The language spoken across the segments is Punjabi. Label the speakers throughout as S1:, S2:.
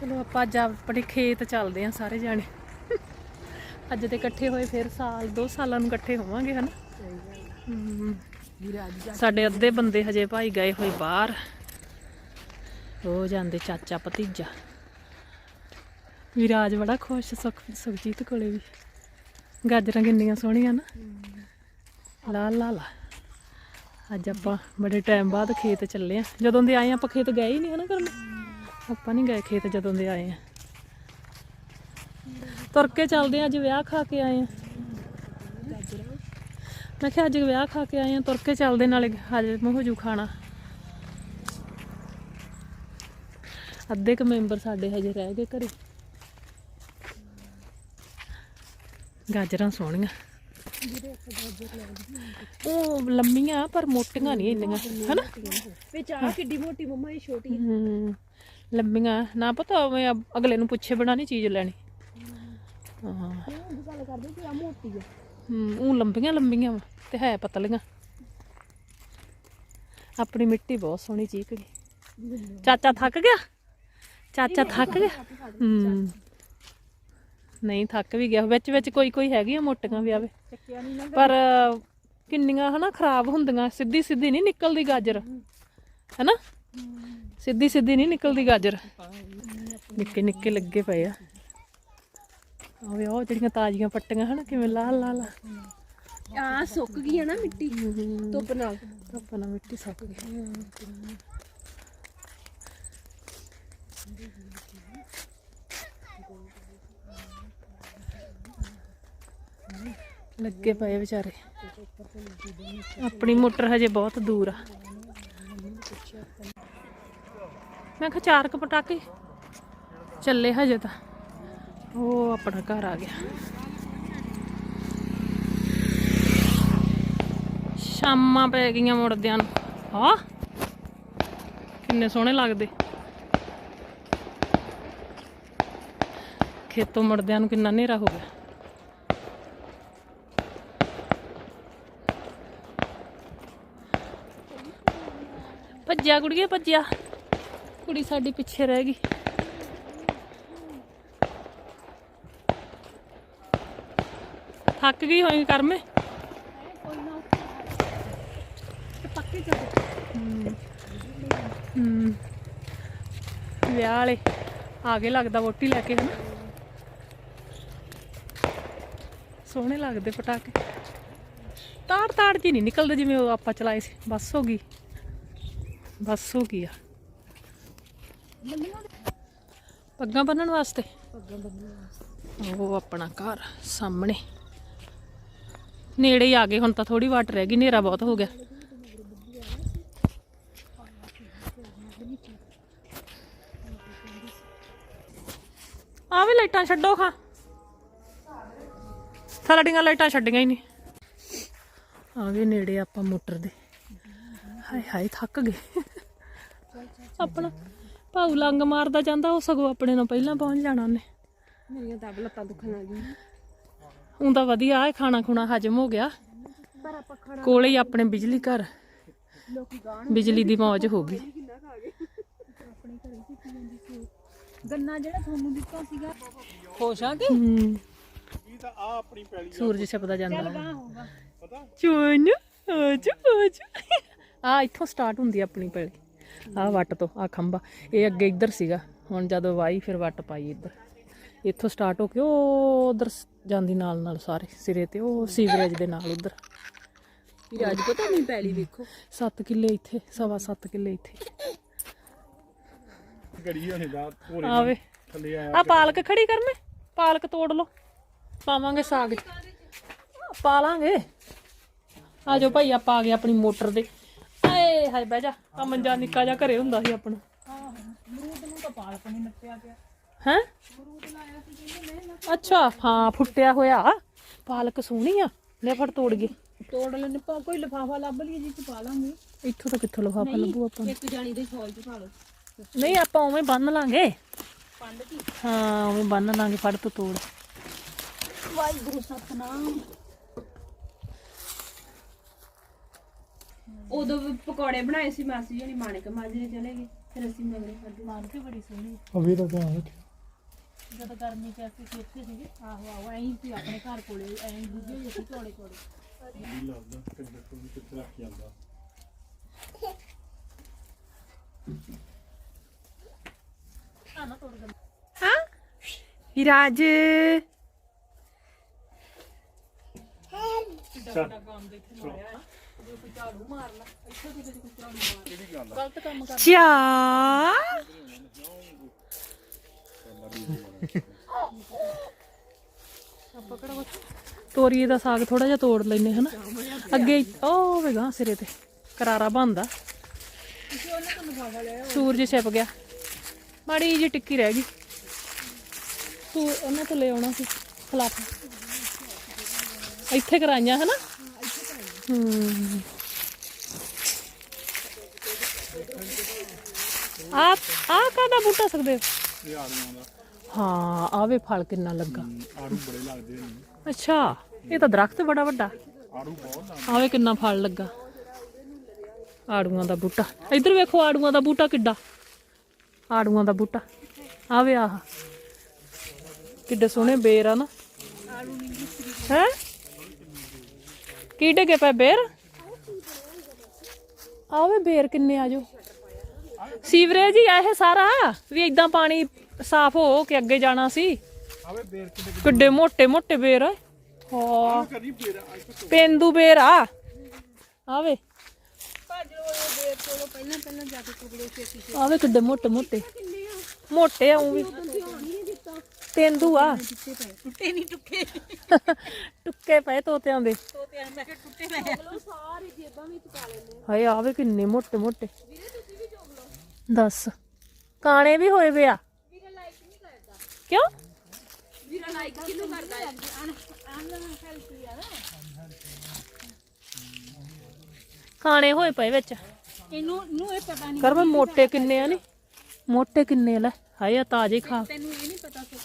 S1: ਚਲੋ ਆਪਾਂ ਅੱਜ ਆਪਣੇ ਖੇਤ ਚੱਲਦੇ ਆਂ ਸਾਰੇ ਜਾਣੇ। ਅੱਜ ਤੇ ਇਕੱਠੇ ਹੋਏ ਫਿਰ ਸਾਲ, ਦੋ ਸਾਲਾਂ ਨੂੰ ਇਕੱਠੇ ਹੋਵਾਂਗੇ, ਹਨਾ? ਸਾਡੇ ਅੱਧੇ ਬੰਦੇ ਹਜੇ ਭਾਈ ਗਏ ਹੋਏ ਬਾਹਰ। ਹੋ ਜਾਂਦੇ ਚਾਚਾ ਭਤੀਜਾ। ਵਿਰਾਜ ਬੜਾ ਖੁਸ਼, ਸੁਖ, ਸੁਖਜੀਤ ਕੋਲੇ ਵੀ। ਗਾਜਰਾਂ ਕਿੰਨੀਆਂ ਸੋਹਣੀਆਂ ਨਾ। ਲਾ ਲਾ ਲਾ। ਅੱਜ ਆਪਾਂ ਬੜੇ ਟਾਈਮ ਬਾਅਦ ਖੇਤ ਚੱਲੇ ਆ ਜਦੋਂ ਦੇ ਆਏ ਆ ਆਪਾਂ ਖੇਤ ਗਏ ਹੀ ਨਹੀਂ, ਹਨਾ ਕਰਨ ਆਪਾਂ ਨਹੀਂ ਗਏ ਖੇਤ ਜਦੋਂ ਦੇ ਆਏ ਆ। ਤੁਰ ਕੇ ਚੱਲਦੇ ਆ, ਅੱਜ ਵਿਆਹ ਖਾ ਕੇ ਆਏ ਆ। ਮੈਂ ਕਿਹਾ ਅੱਜ ਵਿਆਹ ਖਾ ਕੇ ਆਏ ਆ ਤੁਰ ਕੇ ਚੱਲਦੇ ਨਾਲੇ ਹਜੇ ਹੋ ਜੂ ਖਾਣਾ। ਅੱਧੇ ਕ ਮੈਂਬਰ ਸਾਡੇ ਹਜੇ ਰਹਿ ਗਏ ਘਰੇ। ਗਾਜਰਾਂ ਸੋਹਣੀਆਂ। ਉਹ ਲੰਮੀਆਂ ਪਰ ਮੋਟੀਆਂ ਨਹੀਂ ਇੰਨੀਆਂ ਹਨਾ?
S2: ਵਿੱਚ ਆ ਕਿੱਡੀ ਮੋਟੀ ਮੰਮਾ ਇਹ ਛੋਟੀ।
S1: ਲੰਮੀਆਂ ਨਾ ਪਤਾ ਮੈਂ ਅਗਲੇ ਨੂੰ ਪੁੱਛੇ ਬਣਾ ਨਹੀਂ ਚੀਜ਼ ਲੈਣੀ। ਹਾਂ।
S2: ਗੱਲ ਕਰਦੇ ਕਿ ਆ ਮੋਟੀ ਆ
S1: ਉਹ ਲੰਬੀਆਂ ਲੰਬੀਆਂ ਤੇ ਹੈ ਪਤਲੀਆਂ। ਆਪਣੀ ਮਿੱਟੀ ਬਹੁਤ ਸੋਹਣੀ ਚੀਕ ਗਈ। ਚਾਚਾ ਥੱਕ ਗਿਆ? ਚਾਚਾ ਥੱਕ ਗਿਆ? ਹੂੰ। ਨਹੀਂ ਥੱਕ ਵੀ ਗਿਆ। ਵਿੱਚ ਵਿੱਚ ਕੋਈ ਕੋਈ ਹੈਗੀਆਂ ਮੋਟੀਆਂ ਵੀ ਆਵੇ ਪਰ ਕਿੰਨੀਆਂ ਹਨਾ ਖਰਾਬ ਹੁੰਦੀਆਂ। ਸਿੱਧੀ ਸਿੱਧੀ ਨਹੀਂ ਨਿਕਲਦੀ ਗਾਜਰ। ਹਨਾ? ਸਿੱਧੀ ਸਿੱਧੀ ਨਹੀਂ ਨਿਕਲਦੀ ਗਾਜਰ। ਨਿੱਕੇ ਨਿੱਕੇ ਲੱਗੇ ਪਏ ਆ। ਆਵੇ ਉਹ ਜਿਹੜੀਆਂ ਤਾਜ਼ੀਆਂ ਪੱਟੀਆਂ ਹਨਾ ਕਿਵੇਂ ਲਾਲ ਲਾਲ
S2: ਆ। ਸੁੱਕ ਗਈ ਹੈ ਨਾ ਮਿੱਟੀ। ਧੁੱਪ ਨਾਲ।
S1: ਆਪਣਾ ਮਿੱਟੀ ਸੁੱਕ ਗਈ। ਲੱਗੇ ਪਏ ਵਿਚਾਰੇ। ਆਪਣੀ ਮੋਟਰ ਹਜੇ ਬਹੁਤ ਦੂਰ ਆ। ਮੈਂ ਕਿਹਾ ਚਾਰ ਕੁ ਪਟਾਕੇ ਚੱਲੇ ਹਜੇ ਤਾਂ। ਉਹ ਆਪਣਾ ਘਰ ਆ ਗਿਆ। ਸ਼ਾਮਾਂ ਪੈ ਗਈਆਂ ਮੁੜਦਿਆਂ ਨੂੰ। ਹਾਂ ਕਿੰਨੇ ਸੋਹਣੇ ਲੱਗਦੇ। ਖੇਤੋਂ ਮੁੜਦਿਆਂ ਨੂੰ ਕਿੰਨਾ ਹਨੇਰਾ ਹੋ ਗਿਆ। ਭੱਜਿਆ, ਕੁੜੀਏ ਭੱਜਿਆ। ਕੁੜੀ ਸਾਡੀ ਪਿੱਛੇ ਰਹਿ ਗਈ। ਥੱਕ ਗਈ ਹੋਈ ਕਰਮੇ?
S2: ਪੱਕੇ ਚੱਲ
S1: ਹਮ ਵਿਆਹ ਵਾਲੇ ਆ ਗਏ ਲੱਗਦਾ ਵੋਟੀ ਲੈ ਕੇ, ਹਨਾ? ਸੋਹਣੇ ਲੱਗਦੇ ਪਟਾਕੇ। ਤਾੜ ਤਾੜ ਜੀ ਨਹੀਂ ਨਿਕਲਦੇ ਜਿਵੇਂ ਉਹ ਆਪਾਂ ਚਲਾਏ ਸੀ। ਬਸ ਹੋ ਗਈ। ਬਸ ਹੋ ਗਈ ਆ। ਪੱਗਾਂ ਬੰਨਣ ਵਾਸਤੇ?
S2: ਪੱਗਾਂ ਬੰਨ੍ਹਣ
S1: ਉਹ ਆਪਣਾ ਘਰ ਸਾਹਮਣੇ। ਨੇੜੇ ਹੀ ਆ ਗਏ, ਹੁਣ ਤਾਂ ਥੋੜੀ ਵਾਟ ਰਹਿ ਗਈ, ਹਨੇਰਾ ਬਹੁਤ ਹੋ ਗਿਆ। ਆ ਲਾਈਟਾਂ ਛੱਡੋ ਖਾਂ। ਥਲੜੀਆਂ ਲਾਈਟਾਂ ਛੱਡੀਆਂ ਹੀ ਨਹੀਂ। ਆ ਨੇੜੇ ਆਪਾਂ ਮੋਟਰ ਦੇ। ਹਾਏ ਹਾਏ ਥੱਕ ਗਏ। ਆਪਣਾ ਭਾਊ ਲੰਗ ਮਾਰਦਾ ਜਾਂਦਾ ਉਹ ਸਗੋਂ ਆਪਣੇ ਨਾਲ ਪਹਿਲਾਂ ਪਹੁੰਚ ਜਾਣਾ ਉਹਨੇ।
S2: ਮੇਰੀਆਂ ਆਪ ਲੱਤਾਂ ਦੁਖਣ ਲੱਗ ਗਈਆਂ।
S1: ਹੁਣ ਤਾਂ ਵਧੀਆ ਹੈ ਖਾਣਾ ਖੁਣਾ ਹਜਮ ਹੋ ਗਿਆ।
S2: ਪਰ ਆਪਾਂ ਖਾਣਾ
S1: ਕੋਲੇ ਹੀ ਆਪਣੇ ਬਿਜਲੀ ਘਰ।
S2: ਲੋਕੀ ਗਾਣ
S1: ਬਿਜਲੀ ਦੀ ਮੌਜ ਹੋ ਗਈ।
S2: ਆਪਣੇ ਘਰੇ ਜਾਂਦੀ ਸੀ ਗੰਨਾ ਜਿਹੜਾ ਤੁਹਾਨੂੰ ਦਿੱਤਾ ਸੀਗਾ। ਖੁਸ਼ ਆ ਕਿ?
S1: ਹੂੰ।
S3: ਇਹ ਤਾਂ ਆ ਆਪਣੀ ਪੈਲੀ
S1: ਸੂਰਜ ਛਪਦਾ ਜਾਂਦਾ
S2: ਗਾਂ
S3: ਪਤਾ?
S1: ਚੁੰਨ ਆਜੂ ਆਜੂ ਆ ਇੱਥੋਂ ਸਟਾਰਟ ਹੁੰਦੀ ਆ ਆਪਣੀ ਪੈਲੀ। ਆ ਵੱਟ ਤੋਂ ਆ ਖੰਭਾ। ਇਹ ਅੱਗੇ ਇੱਧਰ ਸੀਗਾ। ਹੁਣ ਜਦੋਂ ਵਾਈ ਫਿਰ ਵੱਟ ਪਾਈ ਇੱਧਰ। ਇੱਥੋਂ ਸਟਾਰਟ ਹੋ ਕੇ ਉਹ ਉਧਰ ਜਾਂਦੀ ਨਾਲ ਨਾਲ ਸਾਰੇ ਸਿਰੇ ਤੇ ਉਹ ਸੀਵਰੇਜ ਦੇ ਨਾਲ ਉਧਰ।
S2: ਵੀ ਅੱਜ ਪਤਾ ਨਹੀਂ ਪੈਲੀ ਵੇਖੋ।
S1: 7 ਕਿੱਲੇ ਇੱਥੇ ਸਵਾ 7 ਕਿੱਲੇ ਇੱਥੇ।
S3: ਗੜੀ ਹੋਣੇ ਦਾ ਭੋਲੇ
S1: ਆਵੇ।
S3: ਥੱਲੇ ਆਇਆ
S1: ਆ ਪਾਲਕ ਖੜੀ ਕਰ ਮੈਂ। ਪਾਲਕ ਤੋੜ ਲਓ। ਪਾਵਾਂਗੇ ਸਾਗ। 'ਚ ਪਾ ਲਾਂਗੇ ਆ ਜਾਓ ਭਾਈ ਆਪਾਂ ਆ ਗਏ ਆਪਣੀ ਮੋਟਰ ਦੇ ਆਏ ਹਾਏ ਬਹਿ ਜਾ। ਆ ਮੰਜਾ ਨਿੱਕਾ ਜਿਹਾ ਘਰੇ ਹੁੰਦਾ ਸੀ ਆਪਣਾ।
S2: ਮਰੂਦ ਨੂੰ ਤਾਂ ਪਾਲਕ ਨਹੀਂ ਨੱਪਿਆ ਪਿਆ
S1: ਹੈ? ਅੱਛਾ ਹਾਂ ਫੁੱਟਿਆ ਹੋਇਆ। ਪਾਲਕ ਸੋਹਣੀ ਆ। ਲੈ ਫੜ ਤੋੜ ਗਏ
S2: ਤੋੜ ਲੈਣੇ ਪਾ ਕੋਈ ਲਿਫਾਫਾ ਲੱਭ ਲਈਏ ਜਿੱਥੇ ਪਾ ਲਾਂਗੇ।
S1: ਇੱਥੋਂ ਤਾਂ ਕਿੱਥੋਂ ਲਫਾਫਾ ਲੱਭੂ ਆਪਾਂ ਨੂੰ?
S2: ਇੱਕ ਜਾਣੀ ਦੇ ਸ਼ੌਲ ਚ ਪਾ ਲਓ।
S1: ਨਹੀਂ ਆਪਾਂ ਉਵੇਂ ਬੰਨ ਲਾਂਗੇ।
S2: ਪੰਡ ਕੀ?
S1: ਹਾਂ ਉਵੇਂ ਬੰਨ ਲਾਂਗੇ। ਫੜ ਤੂੰ ਤੋੜ।
S2: ਵਾਹਿਗੁਰੂ ਸਤਨਾਮ। ਉਦੋਂ ਵੀ ਪਕੌੜੇ ਬਣਾਏ ਸੀ ਮਾਸੀ ਜਣੀ ਮਾਣਕ ਮਾਜੀ ਦੇ ਚਲੇ ਗਏ
S1: ਫਿਰ ਅਸੀਂ ਮਗਰੇ ਖਾਦੀ ਮਾਰ ਕੇ ਬੜੀ ਸੋਹਣੀ
S3: ਅਭੀ ਤਾਂ ਧਿਆਨ ਰੱਖਿਓ।
S1: ਜਦੋਂ ਗਰਮੀ ਚ ਅਸੀਂ ਸੀਗੇ ਆਹੋ ਆਹੋ ਐਂ ਸੀ ਆਪਣੇ ਘਰ ਕੋਲੇ ਐਂ ਦੂਜੇ ਹੀ ਅਸੀਂ ਕੋਲੇ ਕੋਲੇ।
S3: ਨਹੀਂ ਲੱਗਦਾ ਕਿੰਨੇ ਤੋਂ ਵੀ ਕਿੱਥੇ ਰੱਖ ਜਾਂਦਾ।
S1: ਆ ਨਾ ਤੋੜ ਗੰਨ
S2: ਹਾਂ? ਵਿਰਾਜ।
S1: ਗਲਤ ਕੰਮ ਕਰ
S2: ਚਾ।
S1: ਤੋਰੀਏ ਦਾ ਸਾਗ ਥੋੜਾ ਜਿਹਾ ਤੋੜ ਲੈਨੇ ਹਨਾ। ਅੱਗੇ ਉਹ ਵੇਗਾ ਸਿਰੇ ਤੇ ਕਰਾਰਾ ਬੰਦਾ ਸੂਰਜ ਛਿਪ ਗਿਆ। ਮਾੜੀ ਜੀ ਟਿੱਕੀ ਰਹਿ ਗਈ। ਤੂੰ ਉਹਨਾਂ ਤੋਂ ਲੈ ਆਉਣਾ ਸੀ ਖਲਾਫ। ਇੱਥੇ ਕਰਾਈਆਂ ਹਨਾ। ਆਪ ਆ ਕਾਦਾ ਬੂਟਾ ਸਕਦੇ? ਹੋ
S3: ਇਹ ਆੜੂਆਂ ਦਾ।
S1: ਹਾਂ ਆਵੇ ਫਲ ਕਿੰਨਾ ਲੱਗਾ।
S3: ਆੜੂ ਬੜੇ ਲੱਗਦੇ ਨੇ।
S1: ਅੱਛਾ ਇਹ ਤਾਂ ਦਰਖਤ ਬੜਾ ਵੱਡਾ।
S3: ਆੜੂ ਬਹੁਤ ਲੱਗਦੇ
S1: ਆਵੇ ਕਿੰਨਾ ਫਲ ਲੱਗਾ। ਆੜੂਆਂ ਦਾ ਬੂਟਾ। ਇੱਧਰ ਵੇਖੋ ਆੜੂਆਂ ਦਾ ਬੂਟਾ ਕਿੱਡਾ। ਆੜੂਆਂ ਦਾ ਬੂਟਾ। ਆਵੇ ਆਹ। ਕਿੱਡੇ ਸੋਹਣੇ ਬੇਰ ਆ ਨਾ। ਹੈ? ਕੀ ਡਿੱਗੇ ਪਏ ਬੇਰ? ਆਵੇ ਬੇਰ ਕਿੰਨੇ ਆਜੋ ਸੀਵਰੇਜ ਹੀ ਆ ਇਹ ਸਾਰਾ, ਵੀ ਇਦਾਂ ਪਾਣੀ ਸਾਫ਼ ਹੋ ਕੇ ਅੱਗੇ ਜਾਣਾ ਸੀ।
S3: ਆਵੇ ਬੇਰ
S1: ਕਿੱਡੇ ਮੋਟੇ ਮੋਟੇ ਬੇਰ। ਆ ਹਾਂ।
S3: ਕਰੀ ਬੇਰ
S1: ਪੇਂਦੂ ਬੇਰ ਆ ਆਵੇ ਆਵੇ ਕਿੱਡੇ ਮੋਟੇ ਮੋਟੇ। ਮੋਟੇ ਆ ਵੀ ਤੇਂਦੂ ਆ।
S2: ਟੁੱਟੇ ਨਹੀਂ ਟੁੱਕੇ
S1: ਟੁੱਕੇ ਪਏ ਤੋਤਿਆਂ ਦੇ।
S2: ਤੋਤੇ ਮੈਂ ਕਿ ਟੁੱਟੇ ਪਏ ਸਾਰੇ ਜੇਬਾਂ ਵਿੱਚ ਪਾ ਲੈਂਦੇ
S1: ਹਾਏ ਆਵੇ ਕਿੰਨੇ ਮੋਟੇ ਮੋਟੇ। ਦੱਸ। ਕਾਣੇ ਵੀ ਹੋਏ ਵੇ ਆ।
S2: ਵੀਰਾ ਲਾਈਕ ਨਹੀਂ ਕਰਦਾ।
S1: ਕਿਉਂ?
S2: ਵੀਰਾ ਲਾਈਕ ਕਿਹਨੂੰ ਕਰਦਾ ਹੈ?
S1: ਕਾਣੇ ਹੋਏ ਪਏ ਵਿੱਚ।
S2: ਇਹਨੂੰ ਨੂੰ ਇਹ ਪਤਾ ਨਹੀਂ
S1: ਕਰ ਮੈਂ ਮੋਟੇ ਕਿੰਨੇ ਆ ਨੀ? ਮੋਟੇ ਕਿੰਨੇ ਲੈ। ਹਾਏ ਆ ਤਾਜ਼ੇ ਖਾ।
S2: ਤੈਨੂੰ ਇਹ ਨਹੀਂ ਪਤਾ ਸੀ।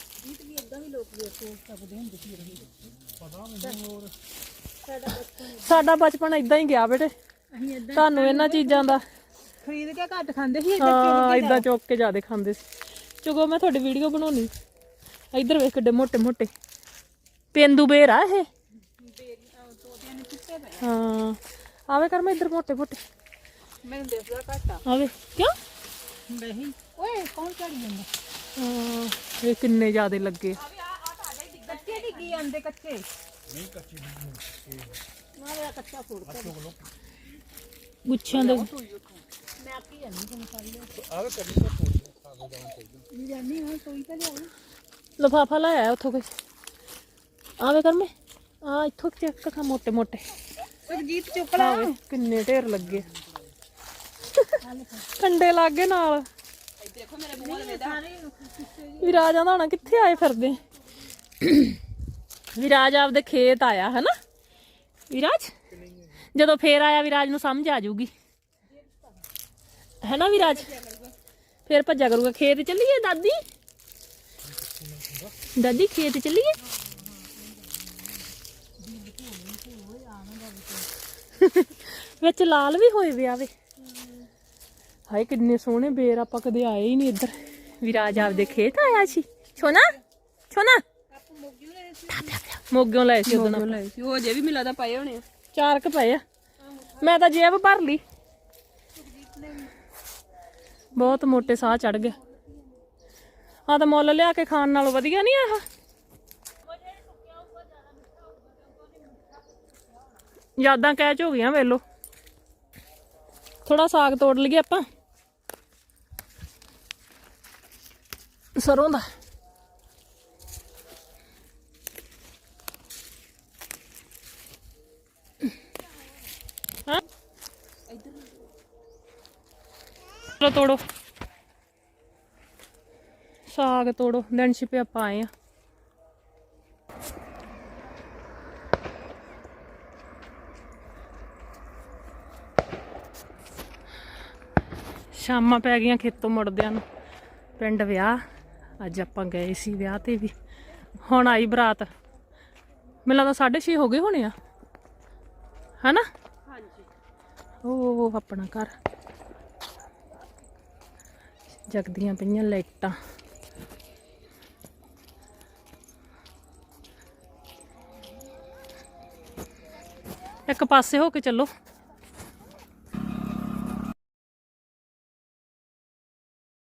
S1: ਸਾਡਾ ਬਚਪਨ ਇਦਾਂ ਹੀ ਗਿਆ ਬੇਟੇ।
S2: ਅਸੀਂ ਇਦਾਂ
S1: ਤੁਹਾਨੂੰ ਇਹਨਾਂ ਚੀਜ਼ਾਂ ਦਾ।
S2: ਖਰੀਦ ਕੇ ਘੱਟ ਖਾਂਦੇ ਸੀ
S1: ਹਾਂ ਇਦਾਂ ਚੁੱਕ ਕੇ ਜਿਆਦੇ ਖਾਂਦੇ ਸੀ। ਚੁਗੋ ਮੈਂ ਤੁਹਾਡੀ ਵੀਡੀਓ ਬਣਾਉਣੀ। ਇੱਧਰ ਵੇਖ ਕਿੱਡੇ ਮੋਟੇ ਮੋਟੇ। ਪੇਂਦੂ ਬੇਰ ਆ ਇਹ। ਹਾਂ ਆਵੇ ਕਰ ਮੈਂ ਇੱਧਰ ਮੋਟੇ ਮੋਟੇ।
S2: ਮੈਨੂੰ ਦੇਖਦਾ ਘੱਟ
S1: ਆਵੇ ਕਿਉਂ?
S2: ਨਹੀਂ। ਓਏ ਕੌਣ ਚੜੀ ਜਾਂਦਾ?
S1: ਹਾਂ ਇਹ ਕਿੰਨੇ ਜਿਆਦੇ ਲੱਗੇ।
S2: ਕੀ ਆਂਦੇ ਕੱਚੇ? ਨਹੀਂ ਕੱਚੇ ਮਾਰੇ ਕੱਚਾ ਫੋੜ ਕੇ
S1: ਗੁੱਛਿਆਂ ਦੇ
S2: ਮੈਂ ਕੀ ਜਾਨੀ ਤੁਹਾਨੂੰ ਸਾਰੀ
S3: ਆਵੇ ਕਰੀ ਤਾਂ ਥੋੜੀ ਖਾਵੇ ਜਾਣਾ ਚਾਹੀਦਾ
S2: ਨਹੀਂ ਜਾਨੀ ਹਾਂ ਕੋਈ ਤਾਂ ਲਿਆਉਂ
S1: ਲਫਾਫਾ ਲਾਇਆ ਉੱਥੋਂ ਕੋਈ? ਆਵੇ ਕਰ ਮੈਂ ਆ ਇੱਥੋਂ ਚੈੱਕ ਕਰ ਮੋਟੇ ਮੋਟੇ।
S2: ਸੁਖਜੀਤ ਚੁੱਕ ਲਾ।
S1: ਆਵੇ ਕਿੰਨੇ ਢੇਰ ਲੱਗੇ। ਕੰਡੇ ਲੱਗੇ ਨਾਲ।
S2: ਦੇਖੋ ਮੇਰੇ ਮੂੰਹ ਦੇ ਸਾਰੇ
S1: ਵਿਰਾਜ ਆਂਦਾ ਹੋਣਾ ਕਿੱਥੇ ਆਏ ਫਿਰਦੇ? ਵਿਰਾਜ ਆਪਦੇ ਖੇਤ ਆਇਆ, ਹਨਾ? ਵਿਰਾਜ? ਜਦੋਂ ਫੇਰ ਆਇਆ, ਵਿਰਾਜ ਨੂੰ ਸਮਝ ਆ ਜਾਊਗੀ। ਹੈਨਾ ਵਿਰਾਜ? ਫੇਰ ਭੱਜਾ ਕਰੂਗਾ। ਖੇਤ ਚੱਲੀਏ, ਦਾਦੀ? ਦਾਦੀ, ਖੇਤ ਚੱਲੀਏ? ਵਿੱਚ ਲਾਲ ਵੀ ਹੋਏ ਵੇ। ਆਵੇ ਹਾਏ, ਕਿੰਨੇ ਸੋਹਣੇ ਬੇਰ ਆਪਾਂ ਕਦੇ ਆਏ ਹੀ ਨਹੀਂ ਇੱਧਰ। ਵਿਰਾਜ ਆਪਦੇ ਖੇਤ ਆਇਆ ਸੀ। ਛੋਨਾ? ਛੋਨਾ? ਮੋਗਿਓ ਲਏ ਸੀ ਉਦੋਂ
S2: ਲੈ ਸੀ। ਉਹ ਜੇ ਵੀ ਮਿਲਾ ਦਾ ਪਏ ਹੋਣੇ ਆ।
S1: ਚਾਰ ਕ ਪਏ ਆ। ਮੈਂ ਤਾਂ ਜੇਬ ਭਰ ਲਈ। ਬਹੁਤ ਮੋਟੇ ਸਾਹ ਚੜ ਗਿਆ ਆ ਤਾਂ ਮੁੱਲ ਲਿਆ ਕੇ ਖਾਣ ਨਾਲੋਂ ਵਧੀਆ ਨਹੀਂ ਆਹ। ਯਾਦਾਂ ਕੈਚ ਹੋ ਗਈਆਂ ਵੇਲੋ ਥੋੜਾ ਸਾਗ ਤੋੜ ਲਈਏ ਆਪਾਂ। ਸਰੋਂ ਦਾ ਹਾਂ ਚਲੋ ਤੋੜੋ। ਸਾਗ ਤੋੜੋ। ਦਿਨ ਛਿਪੇ ਆਪਾਂ ਆਏ ਆ। ਸ਼ਾਮਾਂ ਪੈ ਗਈਆਂ ਖੇਤੋਂ ਮੁੜਦਿਆਂ ਨੂੰ। ਪਿੰਡ ਵਿਆਹ। ਅੱਜ ਆਪਾਂ ਗਏ ਸੀ ਵਿਆਹ ਤੇ ਵੀ। ਹੁਣ ਆਈ ਬਰਾਤ। ਮੈਨੂੰ ਲੱਗਦਾ 6:30 ਹੋ ਗਏ ਹੋਣੇ ਆ। ਹਨਾ?
S2: ਹਾਂਜੀ।
S1: ਉਹ ਆਪਣਾ ਘਰ। ਜਗਦੀਆਂ ਪਈਆਂ ਲਾਈਟਾਂ। ਇੱਕ ਪਾਸੇ ਹੋ ਕੇ ਚੱਲੋ।